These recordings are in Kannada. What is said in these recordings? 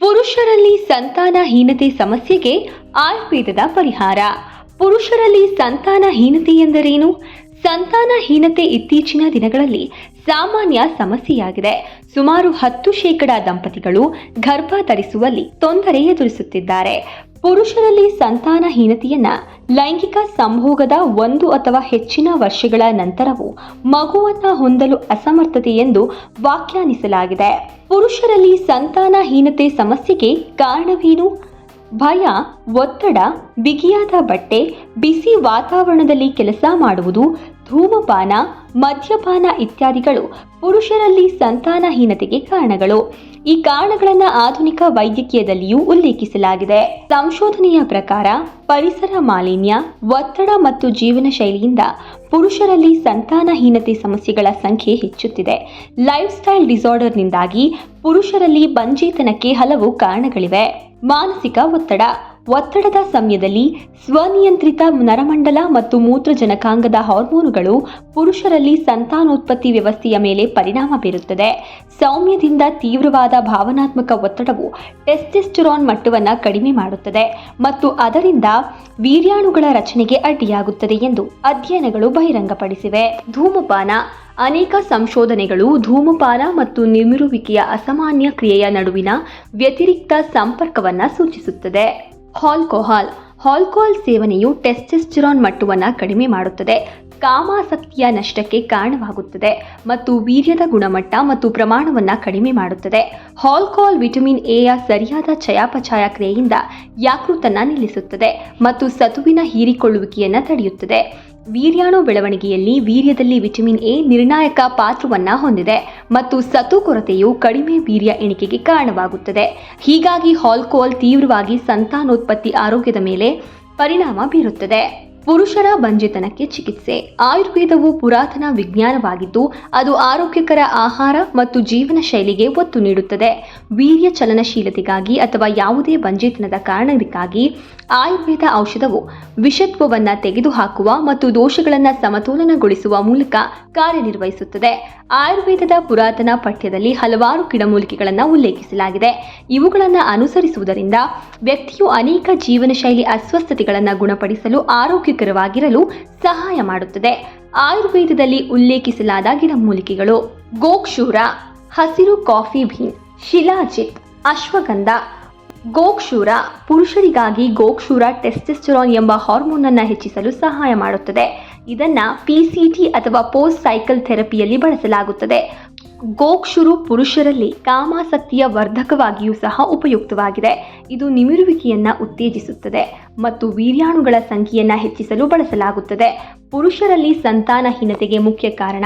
ಪುರುಷರಲ್ಲಿ ಸಂತಾನಹೀನತೆ ಸಮಸ್ಯೆಗೆ ಆಯುರ್ವೇದದ ಪರಿಹಾರ. ಪುರುಷರಲ್ಲಿ ಸಂತಾನಹೀನತೆ ಎಂದರೇನು? ಸಂತಾನಹೀನತೆ ಇತ್ತೀಚಿನ ದಿನಗಳಲ್ಲಿ ಸಾಮಾನ್ಯ ಸಮಸ್ಯೆಯಾಗಿದೆ. ಸುಮಾರು ಹತ್ತು ಶೇಕಡ ದಂಪತಿಗಳು ಗರ್ಭ ಧರಿಸುವಲ್ಲಿ ತೊಂದರೆ ಎದುರಿಸುತ್ತಿದ್ದಾರೆ. ಪುರುಷರಲ್ಲಿ ಸಂತಾನಹೀನತೆಯನ್ನ ಲೈಂಗಿಕ ಸಂಭೋಗದ ಒಂದು ಅಥವಾ ಹೆಚ್ಚಿನ ವರ್ಷಗಳ ನಂತರವೂ ಮಗುವನ್ನ ಹೊಂದಲು ಅಸಮರ್ಥತೆ ಎಂದು ವ್ಯಾಖ್ಯಾನಿಸಲಾಗಿದೆ. ಪುರುಷರಲ್ಲಿ ಸಂತಾನಹೀನತೆ ಸಮಸ್ಯೆಗೆ ಕಾರಣವೇನು? ಭಯ ಒತ್ತಡ, ಬಿಗಿಯಾದ ಬಟ್ಟೆ, ಬಿಸಿ ವಾತಾವರಣದಲ್ಲಿ ಕೆಲಸ ಮಾಡುವುದು, ಧೂಮಪಾನ, ಮದ್ಯಪಾನ ಇತ್ಯಾದಿಗಳು ಪುರುಷರಲ್ಲಿ ಸಂತಾನಹೀನತೆಗೆ ಕಾರಣಗಳು. ಈ ಕಾರಣಗಳನ್ನು ಆಧುನಿಕ ವೈದ್ಯಕೀಯದಲ್ಲಿಯೂ ಉಲ್ಲೇಖಿಸಲಾಗಿದೆ. ಸಂಶೋಧನೆಯ ಪ್ರಕಾರ, ಪರಿಸರ ಮಾಲಿನ್ಯ, ಒತ್ತಡ ಮತ್ತು ಜೀವನ ಶೈಲಿಯಿಂದ ಪುರುಷರಲ್ಲಿ ಸಂತಾನಹೀನತೆ ಸಮಸ್ಯೆಗಳ ಸಂಖ್ಯೆ ಹೆಚ್ಚುತ್ತಿದೆ. ಲೈಫ್ ಸ್ಟೈಲ್ ಡಿಸಾರ್ಡರ್ನಿಂದಾಗಿ ಪುರುಷರಲ್ಲಿ ಬಂಜೇತನಕ್ಕೆ ಹಲವು ಕಾರಣಗಳಿವೆ. ಮಾನಸಿಕ ಒತ್ತಡ ಒತ್ತಡದ ಸಮಯದಲ್ಲಿ ಸ್ವನಿಯಂತ್ರಿತ ನರಮಂಡಲ ಮತ್ತು ಮೂತ್ರಜನಕಾಂಗದ ಹಾರ್ಮೋನುಗಳು ಪುರುಷರಲ್ಲಿ ಸಂತಾನೋತ್ಪತ್ತಿ ವ್ಯವಸ್ಥೆಯ ಮೇಲೆ ಪರಿಣಾಮ ಬೀರುತ್ತದೆ. ಸೌಮ್ಯದಿಂದ ತೀವ್ರವಾದ ಭಾವನಾತ್ಮಕ ಒತ್ತಡವು ಟೆಸ್ಟೆಸ್ಟೆರಾನ್ ಮಟ್ಟವನ್ನು ಕಡಿಮೆ ಮಾಡುತ್ತದೆ ಮತ್ತು ಅದರಿಂದ ವೀರ್ಯಾಣುಗಳ ರಚನೆಗೆ ಅಡ್ಡಿಯಾಗುತ್ತದೆ ಎಂದು ಅಧ್ಯಯನಗಳು ಬಹಿರಂಗಪಡಿಸಿವೆ. ಧೂಮಪಾನ, ಅನೇಕ ಸಂಶೋಧನೆಗಳು ಧೂಮಪಾನ ಮತ್ತು ನಿಮಿರುವಿಕೆಯ ಅಸಾಮಾನ್ಯ ಕ್ರಿಯೆಯ ನಡುವಿನ ವ್ಯತಿರಿಕ್ತ ಸಂಪರ್ಕವನ್ನು ಸೂಚಿಸುತ್ತದೆ. ಆಲ್ಕೋಹಾಲ್ ಆಲ್ಕೋಹಾಲ್ ಸೇವನೆಯು ಟೆಸ್ಟೆಸ್ಟಿರಾನ್ ಮಟ್ಟವನ್ನು ಕಡಿಮೆ ಮಾಡುತ್ತದೆ. ಕಾಮಾಸಕ್ತಿಯ ನಷ್ಟಕ್ಕೆ ಕಾರಣವಾಗುತ್ತದೆ ಮತ್ತು ವೀರ್ಯದ ಗುಣಮಟ್ಟ ಮತ್ತು ಪ್ರಮಾಣವನ್ನು ಕಡಿಮೆ ಮಾಡುತ್ತದೆ. ಹಾಲ್ಕೋಲ್ ವಿಟಮಿನ್ ಎಯ ಸರಿಯಾದ ಚಯಾಪಚಯ ಕ್ರಿಯೆಯಿಂದ ಯಾಕೃತನ್ನ ನಿಲ್ಲಿಸುತ್ತದೆ ಮತ್ತು ಸತುವಿನ ಹೀರಿಕೊಳ್ಳುವಿಕೆಯನ್ನು ತಡೆಯುತ್ತದೆ. ವೀರ್ಯಾಣು ಬೆಳವಣಿಗೆಯಲ್ಲಿ ವೀರ್ಯದಲ್ಲಿ ವಿಟಮಿನ್ ಎ ನಿರ್ಣಾಯಕ ಪಾತ್ರವನ್ನ ಹೊಂದಿದೆ ಮತ್ತು ಸತು ಕೊರತೆಯು ಕಡಿಮೆ ವೀರ್ಯ ಎಣಿಕೆಗೆ ಕಾರಣವಾಗುತ್ತದೆ. ಹೀಗಾಗಿ ಹಾಲ್ಕೋಲ್ ತೀವ್ರವಾಗಿ ಸಂತಾನೋತ್ಪತ್ತಿ ಆರೋಗ್ಯದ ಮೇಲೆ ಪರಿಣಾಮ ಬೀರುತ್ತದೆ. ಪುರುಷರ ಬಂಜೆತನಕ್ಕೆ ಚಿಕಿತ್ಸೆ. ಆಯುರ್ವೇದವು ಪುರಾತನ ವಿಜ್ಞಾನವಾಗಿದ್ದು, ಅದು ಆರೋಗ್ಯಕರ ಆಹಾರ ಮತ್ತು ಜೀವನ ಶೈಲಿಗೆ ಒತ್ತು ನೀಡುತ್ತದೆ. ವೀರ್ಯ ಚಲನಶೀಲತೆಗಾಗಿ ಅಥವಾ ಯಾವುದೇ ಬಂಜೆತನದ ಕಾರಣಕ್ಕಾಗಿ ಆಯುರ್ವೇದ ಔಷಧವು ವಿಷತ್ವವನ್ನು ತೆಗೆದುಹಾಕುವ ಮತ್ತು ದೋಷಗಳನ್ನು ಸಮತೋಲನಗೊಳಿಸುವ ಮೂಲಕ ಕಾರ್ಯನಿರ್ವಹಿಸುತ್ತದೆ. ಆಯುರ್ವೇದದ ಪುರಾತನ ಪಠ್ಯದಲ್ಲಿ ಹಲವಾರು ಗಿಡಮೂಲಿಕೆಗಳನ್ನು ಉಲ್ಲೇಖಿಸಲಾಗಿದೆ. ಇವುಗಳನ್ನು ಅನುಸರಿಸುವುದರಿಂದ ವ್ಯಕ್ತಿಯು ಅನೇಕ ಜೀವನ ಶೈಲಿ ಅಸ್ವಸ್ಥತೆಗಳನ್ನು ಗುಣಪಡಿಸಲು ಆರೋಗ್ಯಕರವಾಗಿರಲು ಸಹಾಯ ಮಾಡುತ್ತದೆ. ಆಯುರ್ವೇದದಲ್ಲಿ ಉಲ್ಲೇಖಿಸಲಾದ ಗಿಡಮೂಲಿಕೆಗಳು ಗೋಕ್ಷೂರ, ಹಸಿರು ಕಾಫಿ ಬೀನ್, ಶಿಲಾಜಿತ್, ಅಶ್ವಗಂಧ. ಗೋಕ್ಷೂರ ಪುರುಷರಿಗಾಗಿ ಗೋಕ್ಷೂರ ಟೆಸ್ಟೆಸ್ಟೆರಾನ್ ಎಂಬ ಹಾರ್ಮೋನ್ ಅನ್ನು ಹೆಚ್ಚಿಸಲು ಸಹಾಯ ಮಾಡುತ್ತದೆ. ಇದನ್ನ ಪಿಸಿಟಿ ಅಥವಾ ಪೋಸ್ಟ್ ಸೈಕಲ್ ಥೆರಪಿಯಲ್ಲಿ ಬಳಸಲಾಗುತ್ತದೆ. ಗೋಕ್ಷುರು ಪುರುಷರಲ್ಲಿ ಕಾಮಾಸಕ್ತಿಯ ವರ್ಧಕವಾಗಿಯೂ ಸಹ ಉಪಯುಕ್ತವಾಗಿದೆ. ಇದು ನಿಮಿರುವಿಕೆಯನ್ನ ಉತ್ತೇಜಿಸುತ್ತದೆ ಮತ್ತು ವೀರ್ಯಾಣುಗಳ ಸಂಖ್ಯೆಯನ್ನು ಹೆಚ್ಚಿಸಲು ಬಳಸಲಾಗುತ್ತದೆ. ಪುರುಷರಲ್ಲಿ ಸಂತಾನಹೀನತೆಗೆ ಮುಖ್ಯ ಕಾರಣ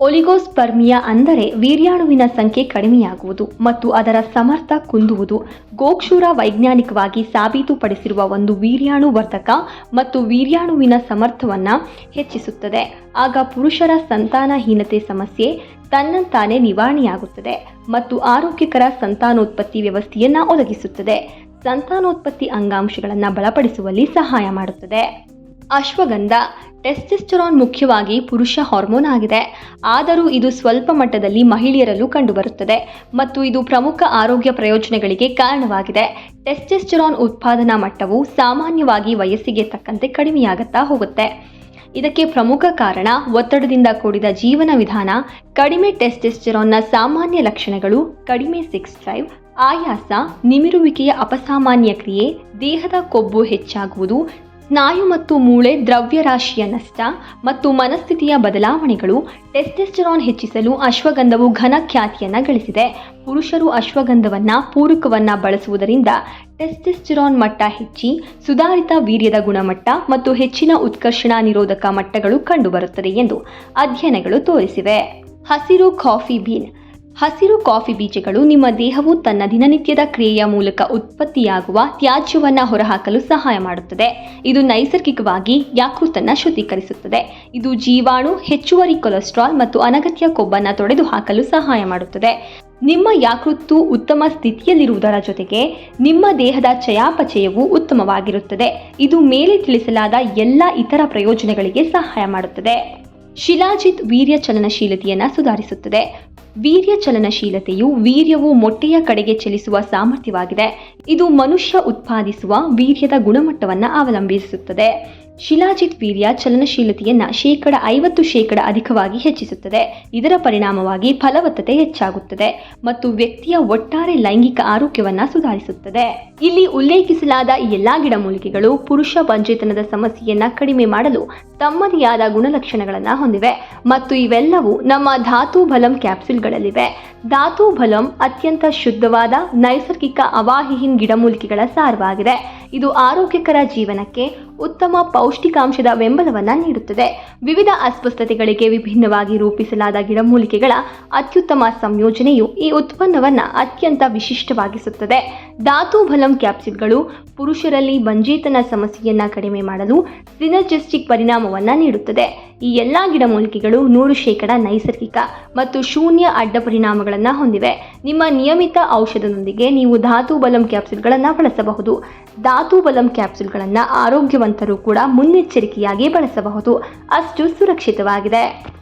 ಒಲಿಗೋಸ್ಪರ್ಮಿಯಾ ಅಂದರೆ ವೀರ್ಯಾಣುವಿನ ಸಂಖ್ಯೆ ಕಡಿಮೆಯಾಗುವುದು ಮತ್ತು ಅದರ ಸಮರ್ಥ ಕುಂದುವುದು. ಗೋಕ್ಷುರ ವೈಜ್ಞಾನಿಕವಾಗಿ ಸಾಬೀತುಪಡಿಸಿರುವ ಒಂದು ವೀರ್ಯಾಣು ವರ್ಧಕ ಮತ್ತು ವೀರ್ಯಾಣುವಿನ ಸಮರ್ಥವನ್ನು ಹೆಚ್ಚಿಸುತ್ತದೆ. ಆಗ ಪುರುಷರ ಸಂತಾನಹೀನತೆ ಸಮಸ್ಯೆ ತನ್ನಂತಾನೇ ನಿವಾರಣೆಯಾಗುತ್ತದೆ ಮತ್ತು ಆರೋಗ್ಯಕರ ಸಂತಾನೋತ್ಪತ್ತಿ ವ್ಯವಸ್ಥೆಯನ್ನು ಒದಗಿಸುತ್ತದೆ. ಸಂತಾನೋತ್ಪತ್ತಿ ಅಂಗಾಂಶಗಳನ್ನು ಬಲಪಡಿಸುವಲ್ಲಿ ಸಹಾಯ ಮಾಡುತ್ತದೆ. ಅಶ್ವಗಂಧ, ಟೆಸ್ಟೆಸ್ಟೆರಾನ್ ಮುಖ್ಯವಾಗಿ ಪುರುಷ ಹಾರ್ಮೋನ್ ಆಗಿದೆ. ಆದರೂ ಇದು ಸ್ವಲ್ಪ ಮಟ್ಟದಲ್ಲಿ ಮಹಿಳೆಯರಲ್ಲೂ ಕಂಡುಬರುತ್ತದೆ ಮತ್ತು ಇದು ಪ್ರಮುಖ ಆರೋಗ್ಯ ಪ್ರಯೋಜನಗಳಿಗೆ ಕಾರಣವಾಗಿದೆ. ಟೆಸ್ಟೆಸ್ಟೆರಾನ್ ಉತ್ಪಾದನಾ ಮಟ್ಟವು ಸಾಮಾನ್ಯವಾಗಿ ವಯಸ್ಸಿಗೆ ತಕ್ಕಂತೆ ಕಡಿಮೆಯಾಗುತ್ತಾ ಹೋಗುತ್ತೆ. ಇದಕ್ಕೆ ಪ್ರಮುಖ ಕಾರಣ ಒತ್ತಡದಿಂದ ಕೂಡಿದ ಜೀವನ ವಿಧಾನ, ಕಡಿಮೆ ಟೆಸ್ಟೆಸ್ಟೆರಾನ್ನ ಸಾಮಾನ್ಯ ಲಕ್ಷಣಗಳು, ಕಡಿಮೆ ಸೆಕ್ಸ್ ಡ್ರೈವ್ ಆಯಾಸ, ನಿಮಿರುವಿಕೆಯ ಅಪಸಾಮಾನ್ಯ ಕ್ರಿಯೆ, ದೇಹದ ಕೊಬ್ಬು ಹೆಚ್ಚಾಗುವುದು ಸ್ನಾಯು ಮತ್ತು ಮೂಳೆ ದ್ರವ್ಯರಾಶಿಯ ನಷ್ಟ ಮತ್ತು ಮನಸ್ಥಿತಿಯ ಬದಲಾವಣೆಗಳು ಟೆಸ್ಟೆಸ್ಟೆರಾನ್ ಹೆಚ್ಚಿಸಲು ಅಶ್ವಗಂಧವು ಘನ ಖ್ಯಾತಿಯನ್ನು ಗಳಿಸಿದೆ. ಪುರುಷರು ಅಶ್ವಗಂಧವನ್ನ, ಪೂರಕವನ್ನ ಬಳಸುವುದರಿಂದ ಟೆಸ್ಟೆಸ್ಟೆರಾನ್ ಮಟ್ಟ ಹೆಚ್ಚಿ, ಸುಧಾರಿತ ವೀರ್ಯದ ಗುಣಮಟ್ಟ ಮತ್ತು ಹೆಚ್ಚಿನ ಉತ್ಕರ್ಷಣ ನಿರೋಧಕ ಮಟ್ಟಗಳು ಕಂಡುಬರುತ್ತದೆ ಎಂದು ಅಧ್ಯಯನಗಳು ತೋರಿಸಿವೆ. ಹಸಿರು ಕಾಫಿ ಬೀನ್ ಹಸಿರು ಕಾಫಿ ಬೀಜಗಳು ನಿಮ್ಮ ದೇಹವು ತನ್ನ ದಿನನಿತ್ಯದ ಕ್ರಿಯೆಯ ಮೂಲಕ ಉತ್ಪತ್ತಿಯಾಗುವ ತ್ಯಾಜ್ಯವನ್ನು ಹೊರಹಾಕಲು ಸಹಾಯ ಮಾಡುತ್ತದೆ. ಇದು ನೈಸರ್ಗಿಕವಾಗಿ ಯಾಕೃತನ್ನ ಶುದ್ಧೀಕರಿಸುತ್ತದೆ. ಇದು ಜೀವಾಣು, ಹೆಚ್ಚುವರಿ ಕೊಲೆಸ್ಟ್ರಾಲ್ ಮತ್ತು ಅನಗತ್ಯ ಕೊಬ್ಬನ್ನು ತೊಡೆದು ಹಾಕಲು ಸಹಾಯ ಮಾಡುತ್ತದೆ. ನಿಮ್ಮ ಯಾಕೃತ್ತು ಉತ್ತಮ ಸ್ಥಿತಿಯಲ್ಲಿರುವುದರ ಜೊತೆಗೆ ನಿಮ್ಮ ದೇಹದ ಚಯಾಪಚಯವು ಉತ್ತಮವಾಗಿರುತ್ತದೆ. ಇದು ಮೇಲೆ ತಿಳಿಸಲಾದ ಎಲ್ಲ ಇತರ ಪ್ರಯೋಜನಗಳಿಗೆ ಸಹಾಯ ಮಾಡುತ್ತದೆ. ಶಿಲಾಜಿತ್ ವೀರ್ಯ ಚಲನಶೀಲತೆಯನ್ನು ಸುಧಾರಿಸುತ್ತದೆ. ವೀರ್ಯ ಚಲನಶೀಲತೆಯು ವೀರ್ಯವು ಮೊಟ್ಟೆಯ ಕಡೆಗೆ ಚಲಿಸುವ ಸಾಮರ್ಥ್ಯವಾಗಿದೆ. ಇದು ಮನುಷ್ಯ ಉತ್ಪಾದಿಸುವ ವೀರ್ಯದ ಗುಣಮಟ್ಟವನ್ನು ಅವಲಂಬಿಸುತ್ತದೆ. ಶಿಲಾಜಿತ್ ವೀರ್ಯ ಚಲನಶೀಲತೆಯನ್ನು ಶೇಕಡ ಐವತ್ತು ಶೇಕಡ ಅಧಿಕವಾಗಿ ಹೆಚ್ಚಿಸುತ್ತದೆ. ಇದರ ಪರಿಣಾಮವಾಗಿ ಫಲವತ್ತತೆ ಹೆಚ್ಚಾಗುತ್ತದೆ ಮತ್ತು ವ್ಯಕ್ತಿಯ ಒಟ್ಟಾರೆ ಲೈಂಗಿಕ ಆರೋಗ್ಯವನ್ನು ಸುಧಾರಿಸುತ್ತದೆ. ಇಲ್ಲಿ ಉಲ್ಲೇಖಿಸಲಾದ ಎಲ್ಲಾ ಗಿಡಮೂಲಿಕೆಗಳು ಪುರುಷ ಬಂಜೆತನದ ಸಮಸ್ಯೆಯನ್ನ ಕಡಿಮೆ ಮಾಡಲು ತಮ್ಮದೇ ಆದ ಗುಣಲಕ್ಷಣಗಳನ್ನು ಹೊಂದಿವೆ ಮತ್ತು ಇವೆಲ್ಲವೂ ನಮ್ಮ ಧಾತು ಬಲಂ ಕ್ಯಾಪ್ಸುಲ್ಗಳಲ್ಲಿವೆ. ಧಾತು ಬಲಂ ಅತ್ಯಂತ ಶುದ್ಧವಾದ, ನೈಸರ್ಗಿಕ ಅವಾಹಿಹಿನ್ ಗಿಡಮೂಲಿಕೆಗಳ ಸಾರವಾಗಿದೆ. ಇದು ಆರೋಗ್ಯಕರ ಜೀವನಕ್ಕೆ ಉತ್ತಮ ಪೌಷ್ಟಿಕಾಂಶದ ಬೆಂಬಲವನ್ನು ನೀಡುತ್ತದೆ. ವಿವಿಧ ಅಸ್ವಸ್ಥತೆಗಳಿಗೆ ವಿಭಿನ್ನವಾಗಿ ರೂಪಿಸಲಾದ ಗಿಡಮೂಲಿಕೆಗಳ ಅತ್ಯುತ್ತಮ ಸಂಯೋಜನೆಯು ಈ ಉತ್ಪನ್ನವನ್ನು ಅತ್ಯಂತ ವಿಶಿಷ್ಟವಾಗಿಸುತ್ತದೆ. ಧಾತು ಬಲಂ ಕ್ಯಾಪ್ಸಿಲ್ಗಳು ಪುರುಷರಲ್ಲಿ ಬಂಜೇತನ ಸಮಸ್ಯೆಯನ್ನು ಕಡಿಮೆ ಮಾಡಲು ಸಿನರ್ಜೆಸ್ಟಿಕ್ ಪರಿಣಾಮವನ್ನು ನೀಡುತ್ತದೆ. ಈ ಎಲ್ಲ ಗಿಡಮೂಲಿಕೆಗಳು ನೂರು ಶೇಕಡ ನೈಸರ್ಗಿಕ ಮತ್ತು ಶೂನ್ಯ ಅಡ್ಡ ಪರಿಣಾಮಗಳನ್ನು ಹೊಂದಿವೆ. ನಿಮ್ಮ ನಿಯಮಿತ ಔಷಧದೊಂದಿಗೆ ನೀವು ಧಾತು ಬಲಂ ಕ್ಯಾಪ್ಸೂಲ್ಗಳನ್ನು ಬಳಸಬಹುದು. ಧಾತು ಬಲಂ ಕ್ಯಾಪ್ಸೂಲ್ಗಳನ್ನು ಆರೋಗ್ಯವಂತರು ಕೂಡ ಮುನ್ನೆಚ್ಚರಿಕೆಯಾಗಿ ಬಳಸಬಹುದು. ಅಷ್ಟು ಸುರಕ್ಷಿತವಾಗಿದೆ.